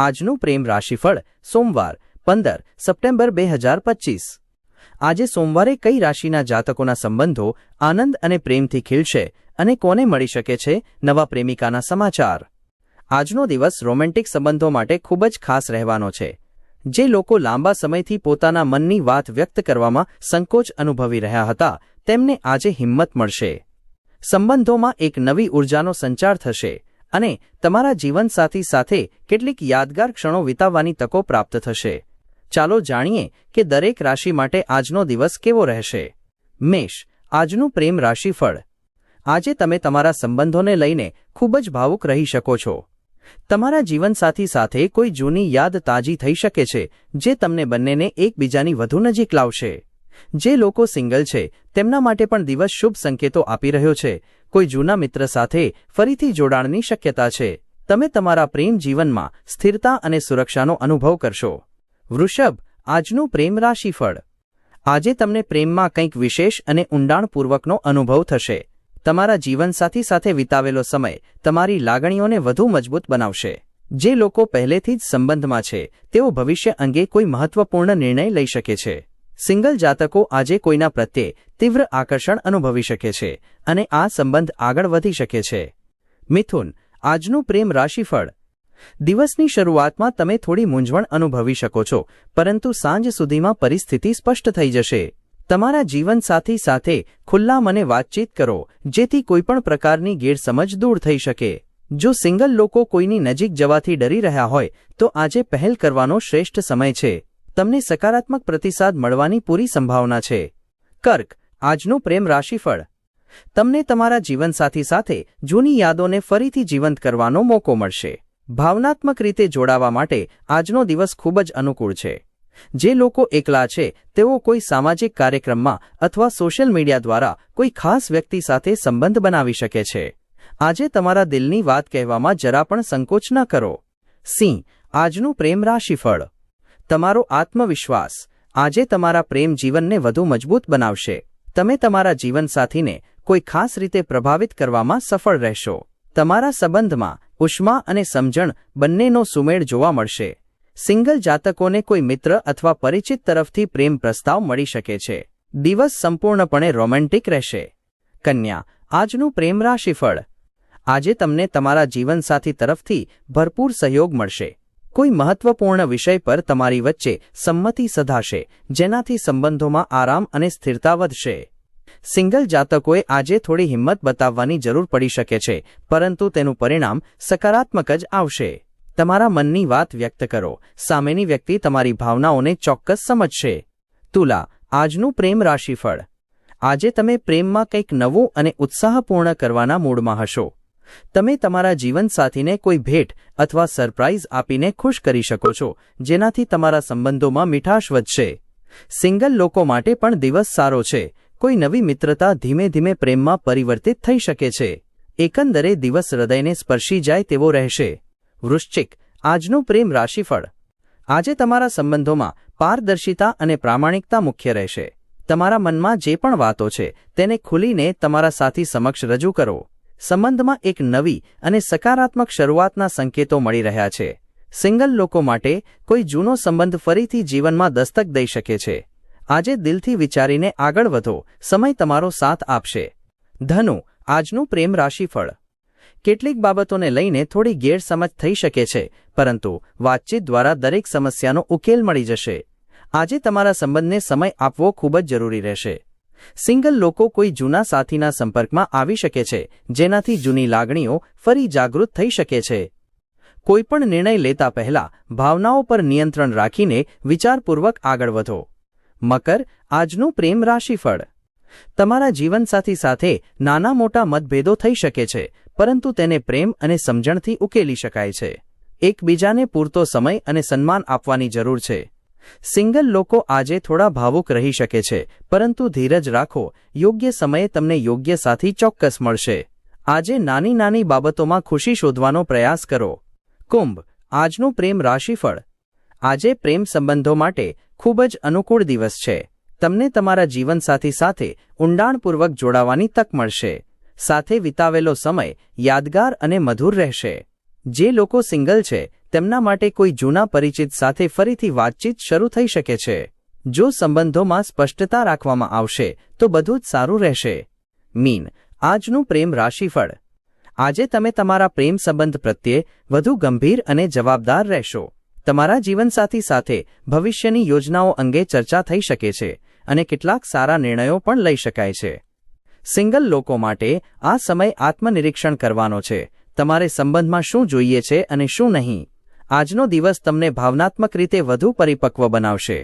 આજનું પ્રેમ રાશિફળ સોમવાર, પંદર સપ્ટેમ્બર બે હજાર પચીસ. આજે સોમવારે કઈ રાશિના જાતકોના સંબંધો આનંદ અને પ્રેમથી ખીલશે અને કોને મળી શકે છે નવા પ્રેમિકાના સમાચાર? આજનો દિવસ રોમેન્ટિક સંબંધો માટે ખૂબ જ ખાસ રહેવાનો છે, જે લોકો લાંબા સમયથી પોતાના મનની વાત વ્યક્ત કરવામાં સંકોચ અનુભવી રહ્યા હતા, તેમને આજે હિંમત મળશે. સંબંધોમાં એક નવી ઉર્જાનો સંચાર થશે. અને તમારા જીવનસાથી સાથે કેટલીક યાદગાર ક્ષણો વિતાવવાની તકો પ્રાપ્ત થશે. ચાલો જાણીએ કે દરેક રાશિ માટે આજનો દિવસ કેવો રહેશે. મેષ, આજનું પ્રેમ રાશિફળ. આજે તમે તમારા સંબંધોને લઈને ખૂબ જ ભાવુક રહી શકો છો. તમારા જીવનસાથી સાથે કોઈ જૂની યાદ તાજી થઈ શકે છે, જે તમને બંનેને એકબીજાની વધુ નજીક લાવશે. જે લોકો સિંગલ છે, તેમના માટે પણ દિવસ શુભ સંકેતો આપી રહ્યો છે. કોઈ જૂના મિત્ર સાથે ફરીથી જોડાણની શક્યતા છે. તમે તમારા પ્રેમ જીવનમાં સ્થિરતા અને સુરક્ષાનો અનુભવ કરશો. વૃષભ, આજનું પ્રેમ રાશિફળ. આજે તમને પ્રેમમાં કંઈક વિશેષ અને ઊંડાણપૂર્વકનો અનુભવ થશે. તમારા જીવનસાથી સાથે વિતાવેલો સમય તમારી લાગણીઓને વધુ મજબૂત બનાવશે. જે લોકો પહેલેથી જ સંબંધમાં છે, તેઓ ભવિષ્ય અંગે કોઈ મહત્વપૂર્ણ નિર્ણય લઈ શકે છે. સિંગલ જાતકો આજે કોઈના પ્રત્યે તીવ્ર આકર્ષણ અનુભવી શકે છે અને આ સંબંધ આગળ વધી શકે છે. મિથુન, આજનું પ્રેમ રાશિફળ. દિવસની શરૂઆતમાં તમે થોડી મૂંઝવણ અનુભવી શકો છો, પરંતુ સાંજ સુધીમાં પરિસ્થિતિ સ્પષ્ટ થઈ જશે. તમારા જીવનસાથી સાથે ખુલ્લા મને વાતચીત કરો, જેથી કોઈપણ પ્રકારની ગેરસમજ દૂર થઈ શકે. જો સિંગલ લોકો કોઈની નજીક જવાથી ડરી રહ્યા હોય, તો આજે પહેલ કરવાનો શ્રેષ્ઠ સમય છે. તમને સકારાત્મક પ્રતિસાદ મળવાની પૂરી સંભાવના છે. કર્ક, આજનું પ્રેમ રાશિફળ. તમને તમારા જીવનસાથી સાથે જૂની યાદોને ફરીથી જીવંત કરવાનો મોકો મળશે. ભાવનાત્મક રીતે જોડાવા માટે આજનો દિવસ ખૂબ જ અનુકૂળ છે. જે લોકો એકલા છે, તેઓ કોઈ સામાજિક કાર્યક્રમમાં અથવા સોશિયલ મીડિયા દ્વારા કોઈ ખાસ વ્યક્તિ સાથે સંબંધ બનાવી શકે છે. આજે તમારા દિલની વાત કહેવામાં જરા પણ સંકોચ ન કરો. સિંહ, આજનું પ્રેમ રાશિફળ. તમારો આત્મવિશ્વાસ આજે તમારા પ્રેમ જીવનને વધુ મજબૂત બનાવશે. તમે તમારા જીવનસાથીને કોઈ ખાસ રીતે પ્રભાવિત કરવામાં સફળ રહેશો. તમારા સંબંધમાં ઉષ્મા અને સમજણ બંનેનો સુમેળ જોવા મળશે. સિંગલ જાતકોને કોઈ મિત્ર અથવા પરિચિત તરફથી પ્રેમ પ્રસ્તાવ મળી શકે છે. દિવસ સંપૂર્ણપણે રોમેન્ટિક રહેશે. કન્યા, આજનું પ્રેમ રાશિફળ. આજે તમને તમારા જીવનસાથી તરફથી ભરપૂર સહયોગ મળશે. કોઈ મહત્વપૂર્ણ વિષય પર તમારી વચ્ચે સંમતિ સધાશે, જેનાથી સંબંધોમાં આરામ અને સ્થિરતા વધશે. સિંગલ જાતકોએ આજે થોડી હિંમત બતાવવાની જરૂર પડી શકે છે, પરંતુ તેનું પરિણામ સકારાત્મક જ આવશે. તમારા મનની વાત વ્યક્ત કરો, સામેની વ્યક્તિ તમારી ભાવનાઓને ચોક્કસ સમજશે. તુલા, આજનું પ્રેમ રાશિફળ. આજે તમે પ્રેમમાં કંઈક નવું અને ઉત્સાહપૂર્ણ કરવાના મૂડમાં હશો. તમે તમારા જીવનસાથીને કોઈ ભેટ અથવા સરપ્રાઇઝ આપીને ખુશ કરી શકો છો, જેનાથી તમારા સંબંધોમાં મીઠાશ વધશે. સિંગલ લોકો માટે પણ દિવસ સારો છે. કોઈ નવી મિત્રતા ધીમે ધીમે પ્રેમમાં પરિવર્તિત થઈ શકે છે. એકંદરે દિવસ હૃદયને સ્પર્શી જાય તેવો રહેશે. વૃશ્ચિક, આજનું પ્રેમ રાશિફળ. આજે તમારા સંબંધોમાં પારદર્શિતા અને પ્રામાણિકતા મુખ્ય રહેશે. તમારા મનમાં જે પણ વાતો છે, તેને ખુલીને તમારા સાથી સમક્ષ રજૂ કરો. સંબંધમાં એક નવી અને સકારાત્મક શરૂઆતના સંકેતો મળી રહ્યા છે. સિંગલ લોકો માટે કોઈ જૂનો સંબંધ ફરીથી જીવનમાં દસ્તક દઈ શકે છે. આજે દિલથી વિચારીને આગળ વધો, સમય તમારો સાથ આપશે. ધનુ, આજનું પ્રેમ રાશિફળ. કેટલીક બાબતોને લઈને થોડી ગેરસમજ થઈ શકે છે, પરંતુ વાતચીત દ્વારા દરેક સમસ્યાનો ઉકેલ મળી જશે. આજે તમારા સંબંધને સમય આપવો ખૂબ જ જરૂરી રહેશે. સિંગલ લોકો કોઈ જૂના સાથીના સંપર્કમાં આવી શકે છે, જેનાથી જૂની લાગણીઓ ફરી જાગૃત થઈ શકે છે. કોઈપણ નિર્ણય લેતા પહેલા ભાવનાઓ પર નિયંત્રણ રાખીને વિચારપૂર્વક આગળ વધો. મકર, આજનું પ્રેમ રાશિફળ. તમારા જીવનસાથી સાથે નાના મોટા મતભેદો થઈ શકે છે, પરંતુ તેને પ્રેમ અને સમજણથી ઉકેલી શકાય છે. એકબીજાને પૂરતો સમય અને સન્માન આપવાની જરૂર છે. સિંગલ લોકો આજે થોડા ભાવુક રહી શકે છે, પરંતુ ધીરજ રાખો, યોગ્ય સમયે તમને યોગ્ય સાથી ચોક્કસ મળશે. આજે નાની નાની બાબતોમાં ખુશી શોધવાનો પ્રયાસ કરો. કુંભ, આજનું પ્રેમ રાશિફળ. આજે પ્રેમ સંબંધો માટે ખૂબ જ અનુકૂળ દિવસ છે. તમને તમારા જીવનસાથી સાથે ઊંડાણપૂર્વક જોડાવાની તક મળશે. સાથે વિતાવેલો સમય યાદગાર અને મધુર રહેશે. જે લોકો સિંગલ છે તેમના માટે કોઈ જૂના પરિચિત સાથે ફરીથી વાતચીત શરૂ થઈ શકે છે. જો સંબંધોમાં સ્પષ્ટતા રાખવામાં આવશે, તો બધું જ સારું રહેશે. મીન, આજનું પ્રેમ રાશિફળ. આજે તમે તમારા પ્રેમ સંબંધ પ્રત્યે વધુ ગંભીર અને જવાબદાર રહેશો. તમારા જીવનસાથી સાથે ભવિષ્યની યોજનાઓ અંગે ચર્ચા થઈ શકે છે અને કેટલાક સારા નિર્ણયો પણ લઈ શકાય છે. સિંગલ લોકો માટે આ સમય આત્મનિરીક્ષણ કરવાનો છે. તમારે સંબંધમાં શું જોઈએ છે અને શું નહીં? આજનો દિવસ તમને ભાવનાત્મક રીતે વધુ પરિપક્વ બનાવશે.